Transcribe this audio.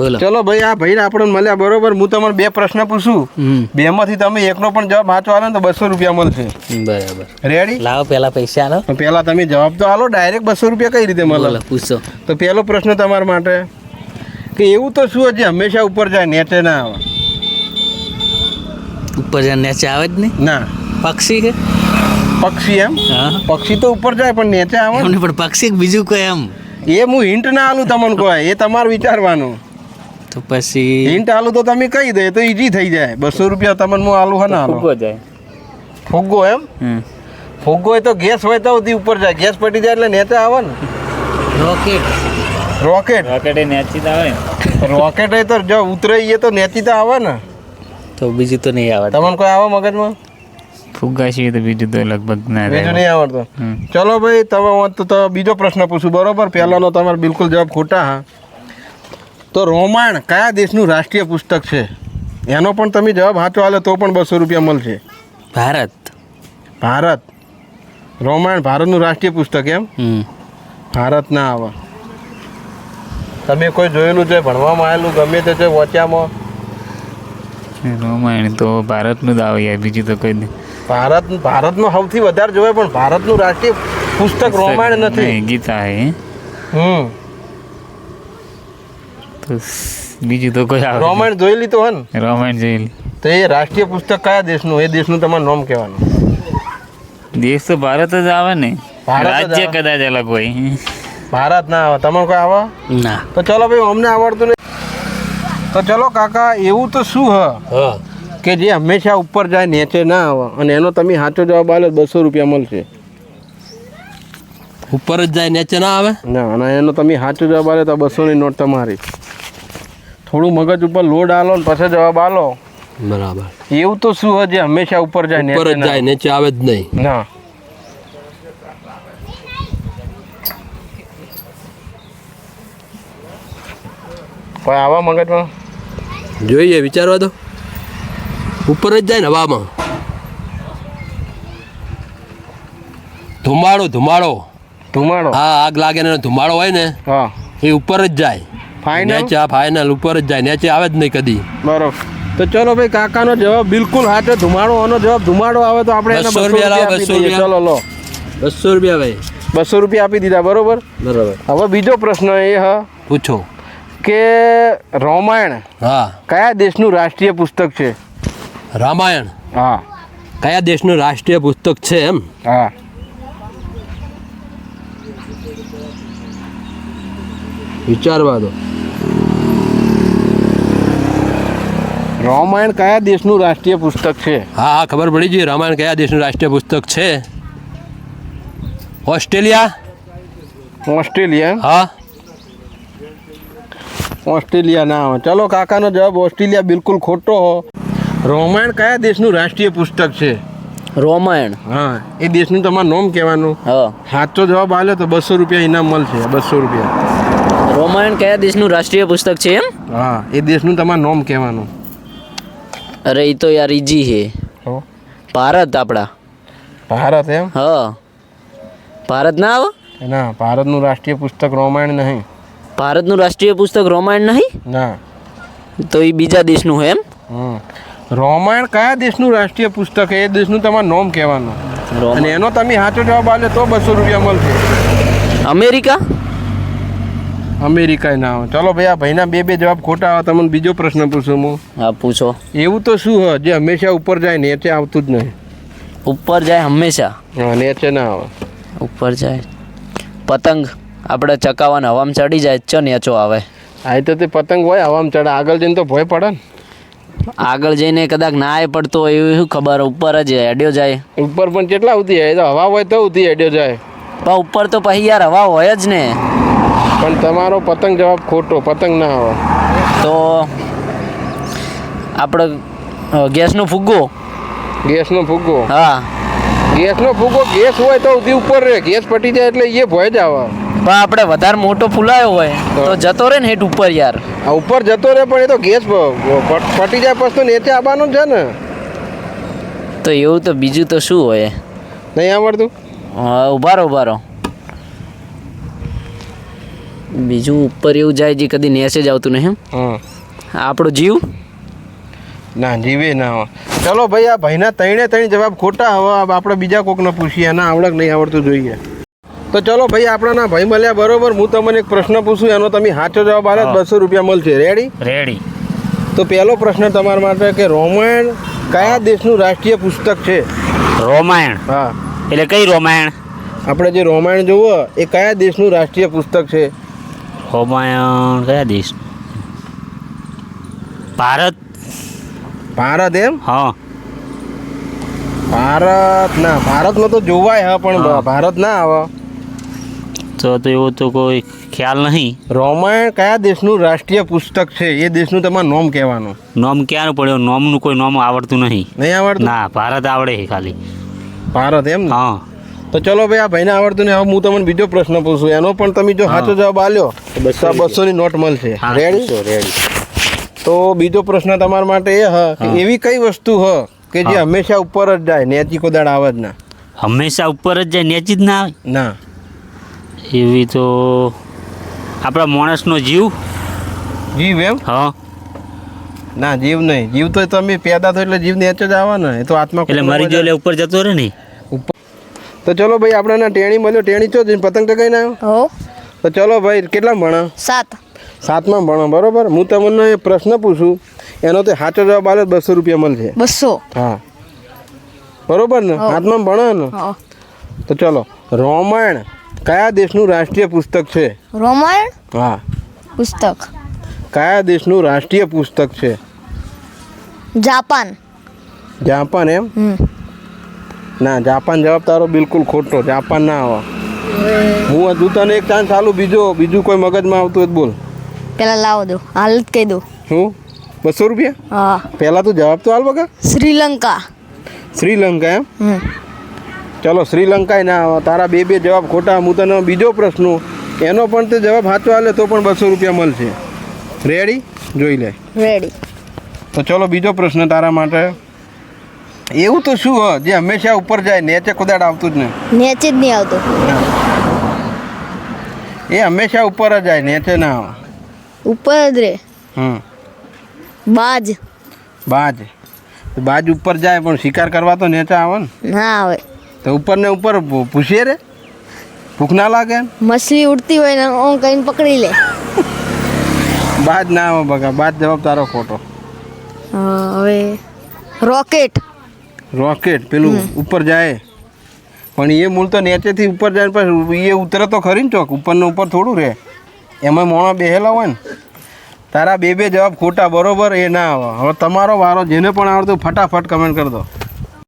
બોલો. ચલો ભાઈ આ ભાઈ આપણને મળ્યા બરોબર. હું તમને બે પ્રશ્ન પૂછું. બે માંથી તમે એકનો પણ જવાબ સાચો આલો ને તો બસો રૂપિયા મળશે. બરાબર. રેડી લાવો પેલા પૈસા આલો પેલા તમે જવાબ તો આલો ડાયરેક્ટ બસો રૂપિયા કઈ રીતે મળે? પૂછો. તો પહેલો પ્રશ્ન તમારા માટે કે એવું તો શું હજી હંમેશા ઉપર જાય નેચે ના આવે? ઉપર જાય નીચે આવે જ નહીં? ના. પક્ષી કે? પક્ષી એમ? હા. પક્ષી તો ઉપર જાય પણ નેચે આવે. પણ પક્ષી બીજું કોઈ એમ? એ હું હિન્ટ ના આલું તમને કોઈ એ તમારે વિચારવાનું. તો પછી હિન્ટ આલું તો તમે કહી દે તો ઈઝી થઈ જાય. બસો રૂપિયા તમને હું આલું હા ના ફુગ્ગો જાય. ફુગ્ગો એમ? હમ. ફુગ્ગો હોય તો ગેસ હોય તો સુધી ઉપર જાય. ગેસ પટી જાય એટલે નેચે આવે ને. રોકેટ રોકેટ રોકેટ નેચી આવે રોકેટ એ તો જો ઉતરે એ તો નેચી તો આવે ને. તો બીજું તો નહીં આવે તમને કોઈ આવે મગજમાં? ફુગ્ગા છે તો બીજું તો લગભગ ના બીજું નહીં આવડતું. ચલો ભાઈ તમે તો તો બીજો પ્રશ્ન પૂછું. બરોબર? પહેલાનો તમારો બિલકુલ જવાબ ખોટા હા. તો રોમાયણ કયા દેશનું રાષ્ટ્રીય પુસ્તક છે? એનો પણ તમે જવાબ સાચો હાલે તો પણ બસો રૂપિયા મળશે. ભારત. ભારત. રોમાયણ ભારતનું રાષ્ટ્રીય પુસ્તક એમ? હમ. ભારત ના આવે. તમે કોઈ જોયેલું છે ભણવામાં આવેલું ગમે તે છે વચ્ચામાં રોમાયણ તો ભારતનું જ આવે યાર બીજું તો કોઈ નહીં. ભારત ભારતમાં સૌથી વધારે જોવાય પણ ભારતનું રાષ્ટ્રીય પુસ્તક રોમાયણ નથી. ગીતા હે. હમ. તો બીજું તો કોઈ આવે રોમાયણ જોયેલી તો હોય ને? નહીં. જોઈ જોયેલી. તો એ રાષ્ટ્રીય પુસ્તક કયા દેશનું? એ દેશનું તમારું નામ કહેવાનું. દેશ તો ભારત જ આવે ને. ભારત રાજ્ય કદાચ અલગ હોય. ભારત ના આવે. તમારે કોઈ આવે? ના. તો ચલો ભાઈ અમને આવડતું નહીં. તો ચલો કાકા એવું તો શું હ? હા. કે જે હંમેશા ઉપર જાય નીચે ના આવે. અને એનો તમે સાચો જવાબ આલો બસો રૂપિયા મળશે. ઉપર જ જાય નીચે ના આવે? ના અને એનો તમે સાચો જવાબ આવે તો બસોની નોટ તમારી. થોડું મગજ ઉપર લોડ આલો ને પછી જવાબ આલો. બરાબર. એવું તો શું હજી હંમેશા ઉપર જાય ઉપર જ જાય નીચે આવે જ નહીં? ના. કોઈ આવા મગજમાં? જોઈએ વિચારવા દો. ઉપર જ જાય ને હવામાં. ધુમાડો ધુમાડો. ધુમાડો. હા આગ લાગે ને ધુમાડો હોય ને હા. એ ઉપર જ જાય. ફાઇનલ નીચે આ ફાઇનલ ઉપર જ જાય નેચે આવે જ નહીં કદી. બરોબર. તો ચલો ભાઈ કાકાનો જવાબ બિલકુલ હાથે ધુમાડો આનો જવાબ ધુમાડો આવે તો આપણે એને 200 બસો રૂપિયા લાવો, 200. ચલો લો બસો રૂપિયા ભાઈ. બસો રૂપિયા આપી દીધા બરોબર? બરાબર. હવે બીજો પ્રશ્ન એ હ પૂછો. કે રામાયણ હા. કયા દેશનું રાષ્ટ્રીય પુસ્તક છે? રામાયણ? હા. કયા દેશનું રાષ્ટ્રીય પુસ્તક છે એમ? હા. વિચારવા દો. રામાયણ કયા દેશનું રાષ્ટ્રીય પુસ્તક છે? હા હા ખબર પડી ગઈ. રામાયણ કયા દેશનું રાષ્ટ્રીય પુસ્તક છે? ઓસ્ટ્રેલિયા? ઓસ્ટ્રેલિયા? હા. ઓસ્ટ્રેલિયા ના આવે. ચલો કાકાનો જવાબ ઓસ્ટ્રેલિયા બિલકુલ ખોટો હો. રામાયણ કયા દેશનું રાષ્ટ્રીય પુસ્તક છે? રોમાયણ. હા એ દેશનું તમારું નામ કહેવાનું? હા. સાચો જવાબ આવ્યો તો બસો રૂપિયા ઇનામ મળશે બસો રૂપિયા. રોમાયણ કયા દેશનું રાષ્ટ્રીય પુસ્તક છે એમ? હા એ દેશનું તમારું નામ કહેવાનું. અરે એ તો યાર ઈજી હે હો. ભારત આપણા ભારત એમ? હ. ભારત ના આવે ના ભારતનું રાષ્ટ્રીય પુસ્તક રામાયણ નહીં. ભારતનું રાષ્ટ્રીય પુસ્તક રોમાયણ નહીં? ના. તો એ બીજા દેશનું એમ? રામાયણ કયા દેશનું રાષ્ટ્રીય પુસ્તક એ દેશનું તમારું નામ કહેવાનું. અને એનો તમે સાચો જવાબ આલ્યો તો બસો રૂપિયા મળશે. અમેરિકા? અમેરિકા ના આવે ચલો ભાઈ આ ભાઈના બે બે જવાબ ખોટા આવે તમને બીજો પ્રશ્ન પૂછું હું. હા પૂછો. એવું તો શું હોય જે હંમેશા ઉપર જાય નીચે આવતું જ નહીં. ઉપર જાય હંમેશા. હા નીચે ના આવે. ઉપર જાય. પતંગ આપણે ચકાવાને હવામાં ચડી જાય ચો નેચો આવે. આ તો તે પતંગ હોય હવામાં ચડે. આગળ જઈને તો ભય પડે ને. આગળ જઈને કદાચ ના એ પડતો હોય એવું શું ખબર? ઉપર જ હેડ્યો જાય. ઉપર પણ કેટલા ઉતી જાય તો હવા હોય તો ઉતી હેડ્યો જાય. પણ ઉપર તો પછી યાર હવા હોય જ ને. પણ તમારો પતંગ જવાબ ખોટો પતંગ ના આવે. તો આપણે ગેસનો ફુગ્ગો? ગેસનો ફુગ્ગો? હા. ગેસનો ફુગ્ગો ગેસ હોય તો ઉધી ઉપર રહે ગેસ પટી જાય એટલે એ ભય જ આવે. પણ આપણે વધારે મોટો ફૂલાયો હોય તો? જતો રહે ને હેઠ ઉપર યાર. આ ઉપર જતો રહે પણ એ તો ગેસ પટી જાય પછી તો નીચે આવવાનું છે ને. તો એવું તો બીજું તો શું હોય? નહીં આવડતું? હા ઊભા રહો ઊભા રહો બીજું ઉપર એવું જાય જે કદી નેસે જ આવતું નહીં હા. આપણો જીવ? ના જીવે ના ચલો ભાઈ આ ભાઈના ત્રણે ત્રણ જવાબ ખોટા હવે આપણે બીજા કોકને પૂછીએ ના આવડક નહીં આવડતું જોઈએ. તો ચલો ભાઈ આપણાના ભાઈ મળ્યા બરોબર. હું તમને એક પ્રશ્ન પૂછું એનો તમે સાચો જવાબ આવે તો બસો રૂપિયા મળશે. રેડી રેડી તો પહેલો પ્રશ્ન તમારા માટે કે રોમાયણ કયા દેશનું રાષ્ટ્રીય પુસ્તક છે? રોમાયણ. હા. એટલે કઈ રોમાયણ? આપણે જે રોમાયણ જોવો એ કયા દેશનું રાષ્ટ્રીય પુસ્તક છે? રોમાયણ કયા દેશ? ભારત. ભારત એમ? હા. ભારત ના ભારતમાં તો જોવાય હા પણ ભારત ના આવે. તો તો એવો તો કોઈ ખ્યાલ નહીં. રોમાયણ કયા દેશનું રાષ્ટ્રીય પુસ્તક છે? એ દેશનું તમારું નોમ કહેવાનું. નોમ ક્યાં પડ્યો? નોમનું કોઈ નોમ આવડતું નહીં. નહીં આવડતું? ના ભારત આવડે છે ખાલી. ભારત એમ હા. તો ચલો ભાઈ આ ભાઈને આવડતું ને હવે હું તમને બીજો પ્રશ્ન પૂછું. એનો પણ તમે જો સાચો જવાબ આલ્યો તો બસો ની નોટ મળશે. રેડી રેડી તો બીજો પ્રશ્ન તમારા માટે એ હ કે એવી કઈ વસ્તુ હ કે જે હંમેશા ઉપર જ જાય નેચી કોદાળ આવે જ ના? હંમેશા ઉપર જ જાય નેચી જ ના આવે? ના. એવી તો આપણા માણસનો જીવ? જીવ એમ? હા. ના જીવ નહીં. જીવ તો તમે પેદા થયો એટલે જીવ નેચે જ આવવાનો એ તો આત્મા એટલે મરી જો એટલે ઉપર જતો રહે ને? તો ચલો ભાઈ આપણે ટેણી મળ્યો. ટેણી ચો પતંગ ચગાઈને આવ્યો? હો. તો ચલો ભાઈ કેટલા ભણો? સાત. સાતમાં ભણો બરોબર? હું તમને પ્રશ્ન પૂછું. એનો તો સાચો જવાબ આવે બસો રૂપિયા મળશે. બસો. હા. બરોબર ને. હાથમાં ભણો ને? તો ચલો રોમાયણ કયા દેશનું રાષ્ટ્રીય પુસ્તક છે? રોમાયણ? હા. પુસ્તક. કયા દેશનું રાષ્ટ્રીય પુસ્તક છે? જાપાન. જાપાન એમ? હમ. ના જાપાન જવાબ તારો બિલકુલ ખોટો જાપાન ના આવે. હું હજુ તને એક ચાન્સ ચાલુ બીજો બીજું કોઈ મગજમાં આવતું હોય તો બોલ. પેલા લાવો દો હાલ જ કહી દો. શું બસો રૂપિયા? હા. પહેલાં તું જવાબ તો હાલ બગા શ્રીલંકા. શ્રીલંકા એમ? ચલો શ્રીલંકા ના આવે. તારા બે બે જવાબ ખોટા. હું તને બીજો પ્રશ્ન એનો પણ તે જવાબ સાચો હાલે તો પણ બસો રૂપિયા મળશે. રેડી જોઈ લે. રેડી તો ચલો બીજો પ્રશ્ન તારા માટે. એવું તો શું હ? જે હંમેશા ઉપર જાય નેચે કુદાડ આવતું જ નહીં. નેચે જ નહીં આવતું. એ હંમેશા ઉપર જ જાય નેચે ના આવે. ઉપર જ રે. હમ. બાજ. બાજ. બાજ ઉપર જાય પણ શિકાર કરવા તો નેચા આવે ને? ના આવે. તો ઉપર ને ઉપર પૂછીએ રે? ભૂખ ના લાગે મછલી ઉડતી હોય ને ઓમ કઈને પકડી લે. બાજ ના આવે બગા બાજ જવાબ તારો ખોટો હવે. રોકેટ. રોકેટ પેલું ઉપર જાય. પણ એ મૂળ તો નીચેથી ઉપર જાય પછી એ ઉતરે તો ખરી ને ચોક ઉપરને ઉપર થોડું રહે. એમાં મોણા બેહેલા હોય ને. તારા બે બે જવાબ ખોટા બરોબર? એ ના આવે. હવે તમારો વારો જેને પણ આવડતું ફટાફટ કમેન્ટ કરી દો.